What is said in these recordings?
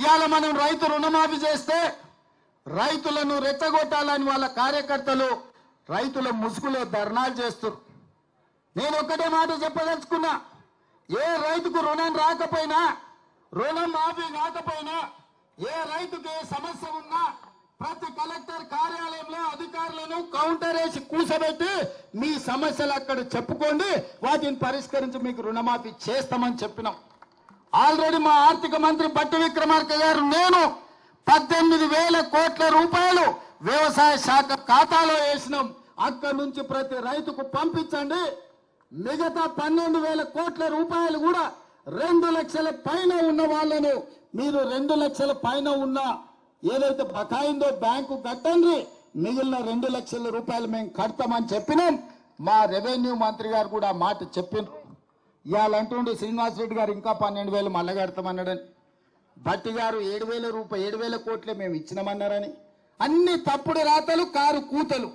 ఇవాళ మనం రైతు రుణమాఫీ చేస్తే రైతులను రెచ్చగొట్టాలని వాళ్ళ కార్యకర్తలు రైతుల ముసుగులో ధర్నాలు చేస్తారు. నేను ఒక్కటే మాట చెప్పదలుచుకున్నా ఏ రైతుకు రుణం రాకపోయినా రుణం మాఫీ కాకపోయినా ఏ రైతుకు ఏ సమస్య ఉన్నా ప్రతి కలెక్టర్ కార్యాలయంలో అధికారులను కౌంటర్ వేసి కూర్చోబెట్టి మీ సమస్యలు అక్కడ చెప్పుకోండి వాటిని పరిష్కరించి మీకు రుణమాఫీ చేస్తామని చెప్పినాం. ఆల్రెడీ మా ఆర్థిక మంత్రి బట్టి విక్రమార్క గారు నేను పద్దెనిమిది వేల కోట్ల రూపాయలు వ్యవసాయ శాఖ ఖాతాలో వేసినాం. అక్కడి నుంచి ప్రతి రైతుకు పంపించండి. మిగతా పన్నెండు వేల కోట్ల రూపాయలు కూడా రెండు లక్షల పైన ఉన్న వాళ్ళను మీరు రెండు లక్షల పైన ఉన్న ఏదైతే బకాయిందో బ్యాంకు కట్టండి. మిగిలిన రెండు లక్షల రూపాయలు మేము కడతామని చెప్పినాం. మా రెవెన్యూ మంత్రి గారు కూడా మాట చెప్పినారు. ఇవాళ అంటుండు శ్రీనివాస్ రెడ్డి గారు ఇంకా పన్నెండు వేలు మళ్ళగడతామన్నాడని భట్టి గారు ఏడు వేల రూపాయలు ఏడు వేల కోట్లే మేము ఇచ్చినామన్నారని. అన్ని తప్పుడు రాతలు కారు కూతలు.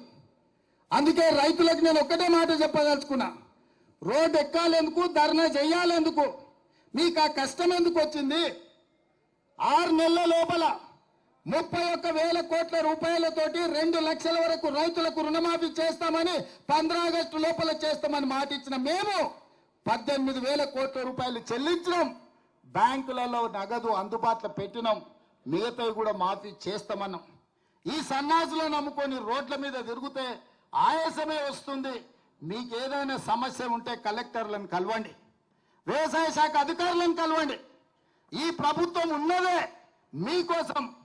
అందుకే రైతులకు నేను ఒక్కటే మాట చెప్పదలుచుకున్నా. రోడ్డు ఎక్కాలెందుకు ధర్నా చెయ్యాలెందుకు మీకు ఆ కష్టం ఎందుకు వచ్చింది? ఆరు నెలల లోపల ముప్పై ఒక్క వేల కోట్ల రూపాయలతోటి రెండు లక్షల వరకు రైతులకు రుణమాఫీ చేస్తామని పంద్రా ఆగస్టు లోపల చేస్తామని మాట ఇచ్చిన మేము పద్దెనిమిది వేల కోట్ల రూపాయలు చెల్లించడం బ్యాంకులలో నగదు అందుబాటులో పెట్టినాం. మిగతావి కూడా మాఫీ చేస్తామన్నాం. ఈ సన్నాసులో నమ్ముకొని రోడ్ల మీద తిరిగితే ఆయాసమే వస్తుంది. మీకు ఏదైనా సమస్య ఉంటే కలెక్టర్లను కలవండి. వ్యవసాయ శాఖ అధికారులను కలవండి. ఈ ప్రభుత్వం ఉన్నదే మీకోసం.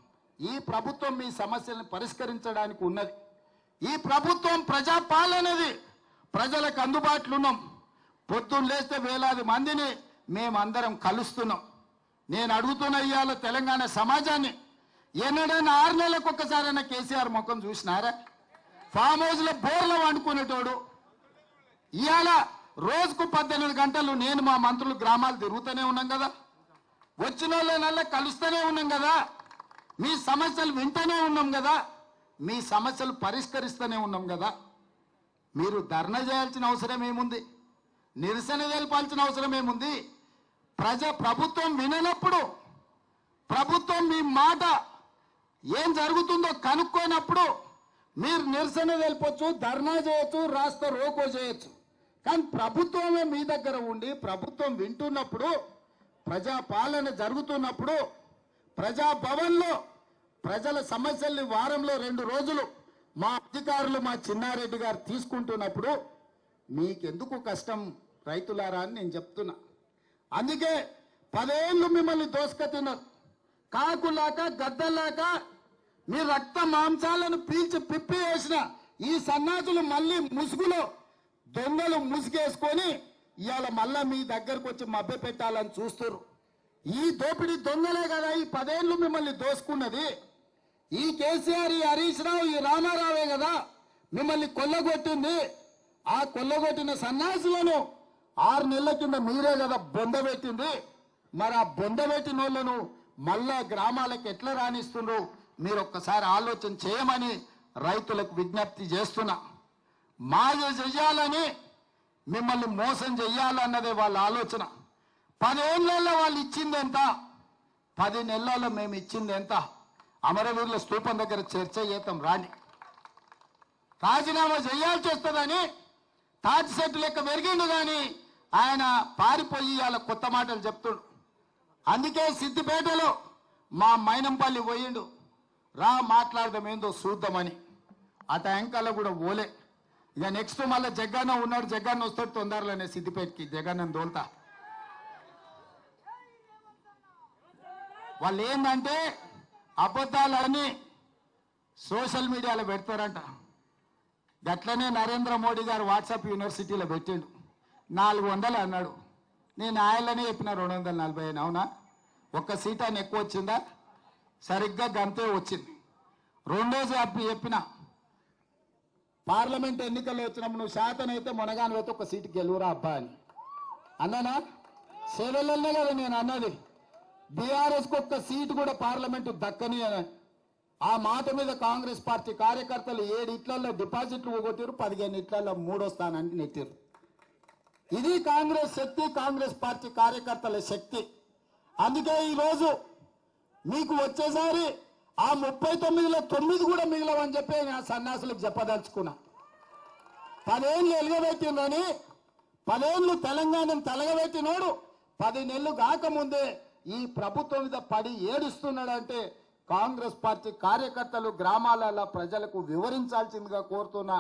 ఈ ప్రభుత్వం మీ సమస్యలను పరిష్కరించడానికి ఉన్నది. ఈ ప్రభుత్వం ప్రజాపాలనది. ప్రజలకు అందుబాటులో ఉన్నాం. పొద్దున్న లేస్తే వేలాది మందిని మేమందరం కలుస్తున్నాం. నేను అడుగుతున్న ఇవాళ తెలంగాణ సమాజాన్ని ఎన్నడైనా ఆరు నెలలకు ఒక్కసారైనా కేసీఆర్ ముఖం చూసినారా? ఫామ్ హౌస్లో వండుకునేటోడు. ఇవాళ రోజుకు పద్దెనిమిది గంటలు నేను మా మంత్రులు గ్రామాలు తిరుగుతూనే ఉన్నాం కదా. వచ్చిన వాళ్ళనల్లా కలుస్తూనే ఉన్నాం కదా. మీ సమస్యలు వింటూనే ఉన్నాం కదా. మీ సమస్యలు పరిష్కరిస్తూనే ఉన్నాం కదా. మీరు ధర్నా చేయాల్సిన అవసరం ఏముంది? నిరసన తెలపాల్సిన అవసరం ఏముంది? ప్రజ ప్రభుత్వం విననప్పుడు ప్రభుత్వం మీ మాట ఏం జరుగుతుందో కనుక్కోనప్పుడు మీరు నిరసన తెలపొచ్చు ధర్నా చేయొచ్చు రాస్తా రోకో చేయొచ్చు. కానీ ప్రభుత్వమే మీ దగ్గర ఉండి ప్రభుత్వం వింటున్నప్పుడు ప్రజా పాలన జరుగుతున్నప్పుడు ప్రజాభవన్లో ప్రజల సమస్యల్ని వారంలో రెండు రోజులు మా అధికారులు మా చిన్నారెడ్డి గారు తీసుకుంటున్నప్పుడు మీకెందుకు కష్టం రైతులారా అని నేను చెప్తున్నా. అందుకే పదేళ్ళు మిమ్మల్ని దోసుకతిన్నారు కాకులాక గద్దలాక మీ రక్త మాంసాలను పీల్చి పిప్పి వేసిన ఈ సన్నాసులు మళ్ళీ ముసుగులో దొంగలు ముసుగేసుకొని ఇవాళ మళ్ళా మీ దగ్గరకు వచ్చి మభ్య పెట్టాలని చూస్తారు ఈ దోపిడీ దొంగలే కదా ఈ పదేళ్ళు మిమ్మల్ని దోసుకున్నది. ఈ కేసీఆర్ ఈ హరీష్ రావు ఈ రామారావే కదా మిమ్మల్ని కొల్లగొట్టింది. ఆ కొల్లగొట్టిన సన్యాసులను ఆరు నెలల కింద మీరే కదా బొందబెట్టింది మరి ఆ బొందబెట్టిన వాళ్ళను మళ్ళా గ్రామాలకు ఎట్లా రాణిస్తుండ్రు? మీరు ఒక్కసారి ఆలోచన చేయమని రైతులకు విజ్ఞప్తి చేస్తున్నా. మాయ చెయ్యాలని మిమ్మల్ని మోసం చెయ్యాలన్నదే వాళ్ళ ఆలోచన. పదేళ్ళలో వాళ్ళు ఇచ్చింది ఎంత పది నెలల్లో మేము ఇచ్చింది ఎంత అమరవీరుల స్తూపం దగ్గర చర్చ చేద్దాం రాని రాజీనామా చేయాల్సి వస్తుందని తాజ్ సెట్ లెక్క పెరిగిండు కానీ ఆయన పారిపోయి వాళ్ళ కొత్త మాటలు చెప్తుడు. అందుకే సిద్దిపేటలో మా మైనంపల్లి పోయిండు. రా మాట్లాడదాం ఏందో చూద్దామని. అట ఎంకల్లో కూడా ఓలే ఇక నెక్స్ట్ మళ్ళీ జగన్న ఉన్నాడు జగన్న వస్తాడు తొందరలోనే సిద్దిపేటకి. జగన్న దోల్తా వాళ్ళు ఏంటంటే అబద్ధాలని సోషల్ మీడియాలో పెడతారంట. గట్లనే నరేంద్ర మోడీ గారు వాట్సాప్ యూనివర్సిటీలో పెట్టిండు. నాలుగు వందలు అన్నాడు. నేను ఆయననే చెప్పిన రెండు వందల నలభై అవునా? ఒక్క సీట్ అని ఎక్కువ వచ్చిందా? సరిగ్గా గంతే వచ్చింది. రెండో చెప్పి చెప్పిన పార్లమెంట్ ఎన్నికల్లో వచ్చినప్పుడు నువ్వు శాతం అయితే మునగాను అయితే ఒక సీటు గెలువురా అబ్బా అని. అన్నానా? సేవలనే కదా నేను అన్నది. బీఆర్ఎస్కి ఒక్క సీటు కూడా పార్లమెంటు దక్కని అని. ఆ మాట మీద కాంగ్రెస్ పార్టీ కార్యకర్తలు ఏడు ఇట్లల్లో డిపాజిట్లు పోగొట్టారు పదిహేను ఇట్లల్లో మూడో స్థానానికి నెట్టారు ఇది కాంగ్రెస్ శక్తి కాంగ్రెస్ పార్టీ కార్యకర్తల శక్తి. అందుకే ఈరోజు మీకు వచ్చేసారి ఆ ముప్పై తొమ్మిదిలో తొమ్మిది కూడా మిగిలవని చెప్పి నా సన్యాసులకు చెప్పదలుచుకున్నా. పదేళ్ళు ఎలుగబెట్టిందని పదేళ్ళు తెలంగాణను తలగబెట్టినోడు పది నెలలు కాకముందే ఈ ప్రభుత్వం మీద పడి ఏడుస్తున్నాడంటే కాంగ్రెస్ పార్టీ కార్యకర్తలు గ్రామాలలో ప్రజలకు వివరించాల్సిందిగా కోరుతున్నా